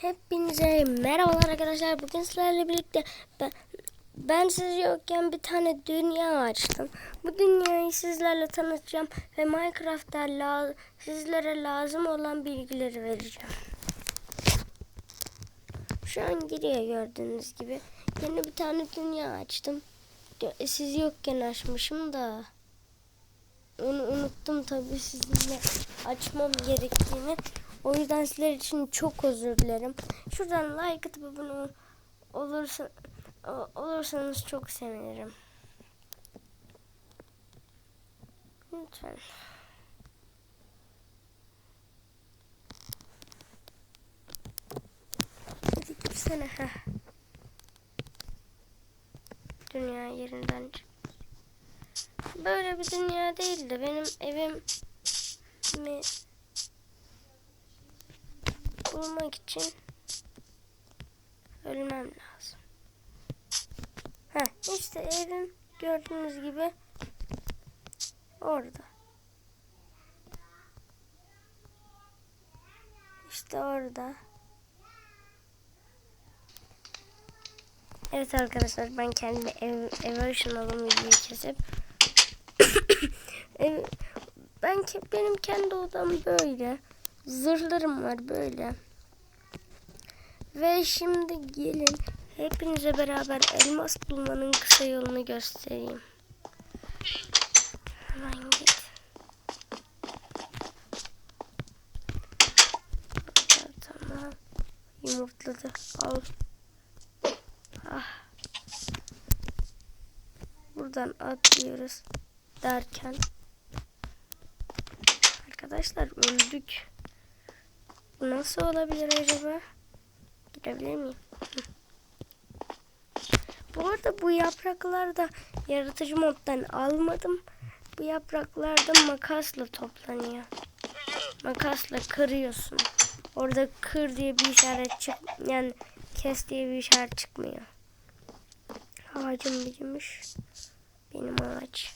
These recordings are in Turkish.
Hepinize merhabalar arkadaşlar. Bugün sizlerle birlikte ben, ben siz yokken bir tane dünya açtım. Bu dünyayı sizlerle tanıtacağım ve Minecraft'ta la, sizlere lazım olan bilgileri vereceğim. Şu an giriyor gördüğünüz gibi. Yeni bir tane dünya açtım. Dö- Siz yokken açmışım da. Onu unuttum tabii sizinle açmam gerektiğini. O yüzden sizler için çok özür dilerim. Şuradan like atıp abone ol- olursa, olursanız çok sevinirim. Lütfen. Hadi gitsene. Heh. Dünya yerinden çık. Böyle bir dünya değil de benim evim mi bulmak için ölmem lazım. Ha işte evim gördüğünüz gibi orada. İşte orada. Evet arkadaşlar ben kendime ev, eve ışınladım videoyu kesip. ev, ben benim kendi odam böyle. Zırhlarım var böyle. Ve şimdi gelin hepinize beraber elmas bulmanın kısa yolunu göstereyim. Hemen git. Tamam. Yumurtladı. Al. Ah. Buradan atlıyoruz derken arkadaşlar öldük. Nasıl olabilir acaba? Girebilir miyim? Bu arada bu yapraklar da yaratıcı moddan almadım. Bu yapraklar da makasla toplanıyor. Makasla kırıyorsun. Orada kır diye bir işaret çık yani kes diye bir işaret çıkmıyor. Ağacım büyümüş. Benim ağaç.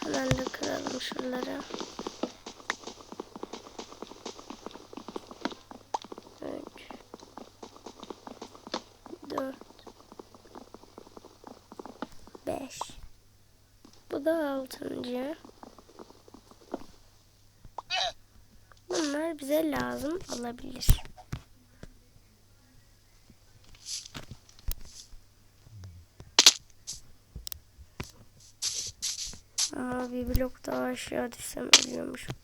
Hemen de Üç. Dört. Beş. Bu da altıncı. Bunlar bize lazım olabilir. Bir blok daha aşağı düşsem ölüyormuşum.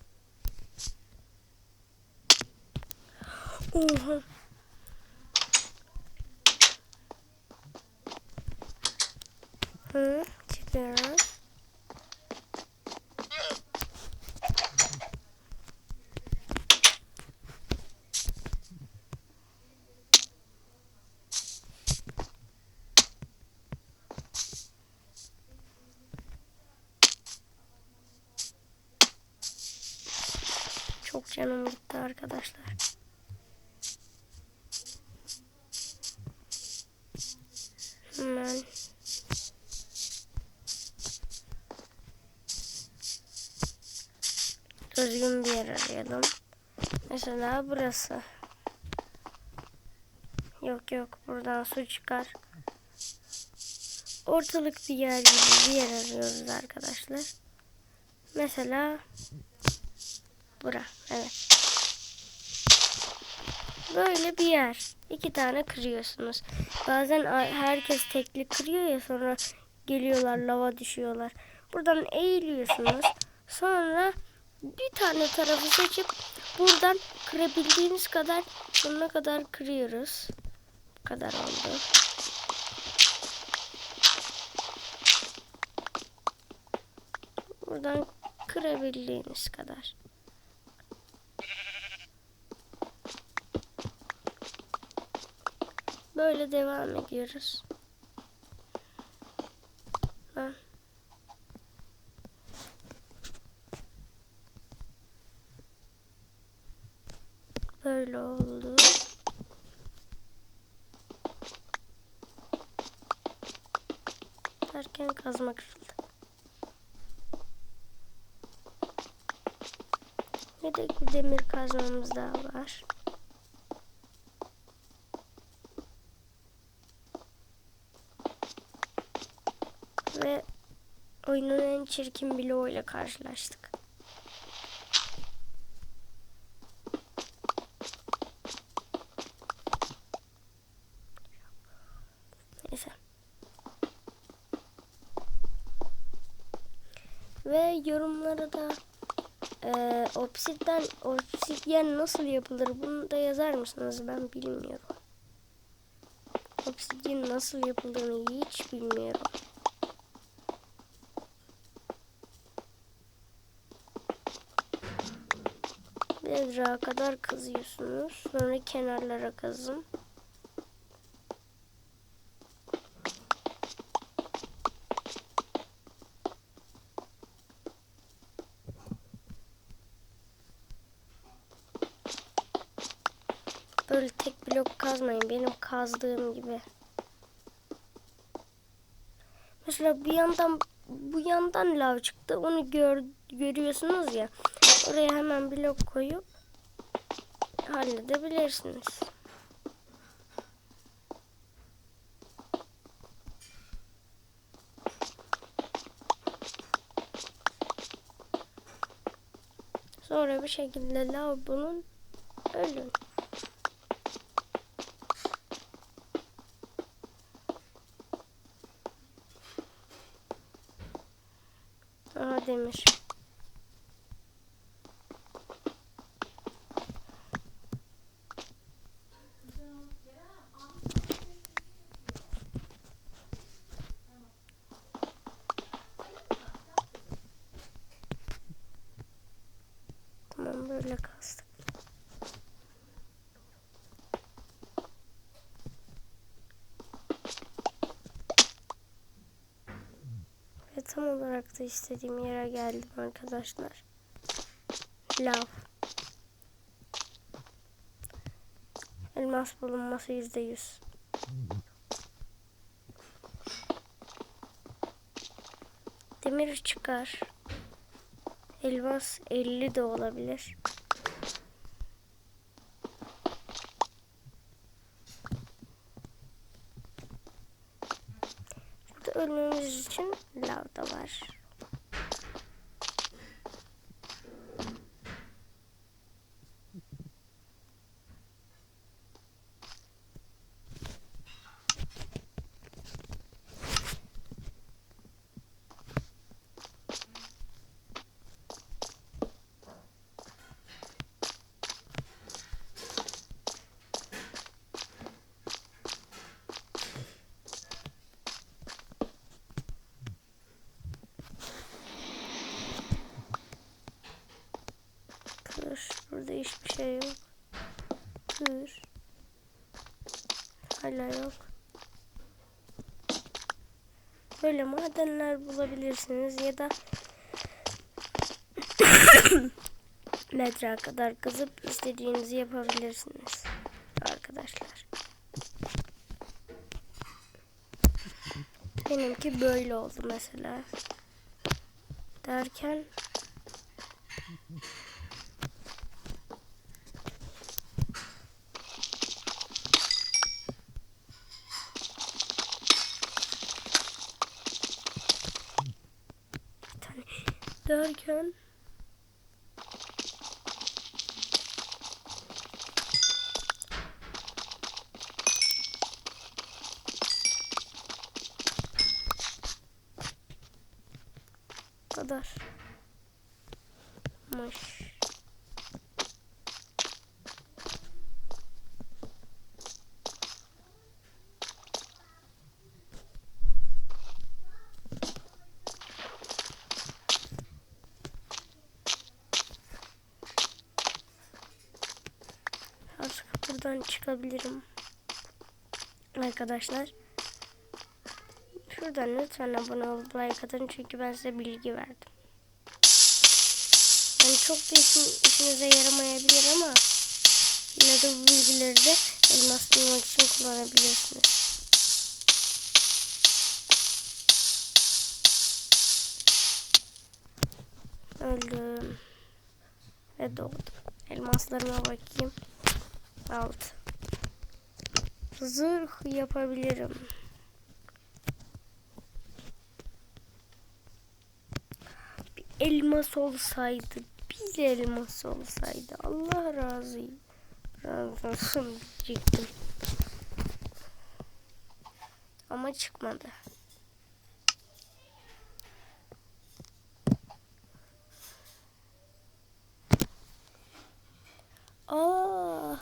Oha. Hı, Çok canım gitti arkadaşlar. Hemen. Düzgün bir yer arayalım. Mesela burası. Yok yok buradan su çıkar. Ortalık bir yer gibi bir yer arıyoruz arkadaşlar. Mesela bura. Evet. Böyle bir yer. İki tane kırıyorsunuz. Bazen herkes tekli kırıyor ya sonra geliyorlar lava düşüyorlar. Buradan eğiliyorsunuz. Sonra bir tane tarafı seçip buradan kırabildiğiniz kadar sonuna kadar kırıyoruz. Bu kadar oldu. Buradan kırabildiğiniz kadar. Böyle devam ediyoruz. Ha. Böyle oldu. kazarken kazma kırıldı. Yedek bir demir kazmamız daha var. Ve oyunun en çirkin bloğuyla karşılaştık. Neyse. Ve yorumlara da e, obsidyen, obsidyen nasıl yapılır bunu da yazar mısınız? Ben bilmiyorum. Obsidyen nasıl yapıldığını hiç bilmiyorum. Bedra kadar kazıyorsunuz. Sonra kenarlara kazın. Böyle tek blok kazmayın. Benim kazdığım gibi. Mesela bir yandan bu yandan lav çıktı. Onu gör, görüyorsunuz ya. Oraya hemen blok koyup halledebilirsiniz. Sonra bir şekilde lav bulun. Ölün. Aha demir. Tamam böyle kastık. Ve tam olarak da istediğim yere geldim arkadaşlar. Lav. Elmas bulunması yüzde yüz. Demir çıkar. Elmas 50 de olabilir. Ölmemiz için lav da var. Kır. Burada hiçbir şey yok. Kır. Hala yok. Böyle madenler bulabilirsiniz ya da metre kadar kazıp istediğinizi yapabilirsiniz arkadaşlar. Benimki böyle oldu mesela. Derken tane derken kadar. Mış. arkadaşlar. Şuradan lütfen abone olup like atın çünkü ben size bilgi verdim. Yani çok da işin, işinize yaramayabilir ama yine de bu bilgileri de elmas bulmak için kullanabilirsiniz. Öldüm. Ve doğdum. Elmaslarıma bakayım. Altı. Zırh yapabilirim. Bir elmas olsaydı. Bir elmas olsaydı. Allah razı razı olsun diyecektim. Ama çıkmadı. Aa,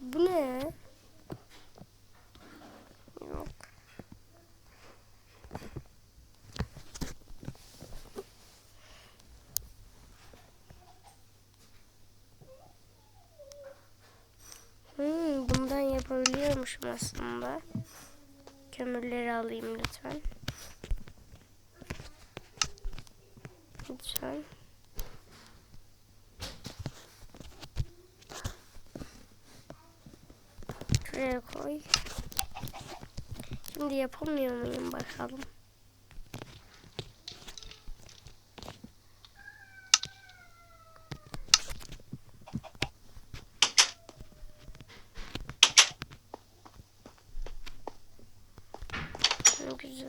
bu ne? Yok. Bundan yapabiliyormuşum aslında. Kömürleri alayım lütfen. Lütfen. Şuraya koy. Şimdi yapamıyor muyum bakalım. Ne güzel.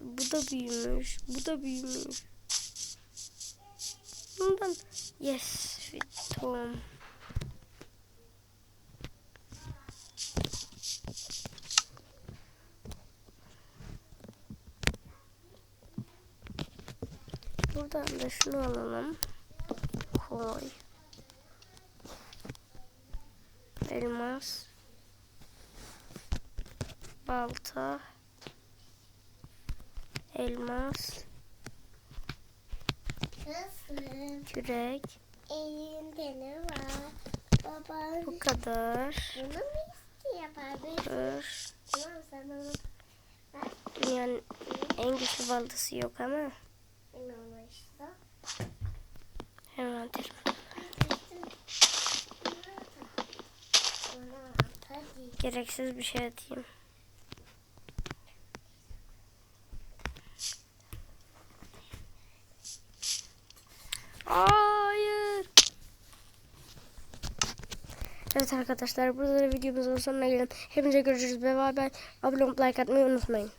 Bu da büyümüş. Bu da büyümüş. Bundan yes tamam. Buradan da şunu alalım. Koy. Elmas. Balta. Elmas. Kızım, Kürek. elinde ne var? Baban Bu kadar. bunu mu istiyor abi? Dur. Tamam sen onu Dünyanın en güçlü baltası yok ama ben onu işte. hemen atarım. Gereksiz bir şey atayım. Evet arkadaşlar burada da videomuzun sonuna gelelim. Hepinize görüşürüz. Ve bay. Abone olup like atmayı unutmayın.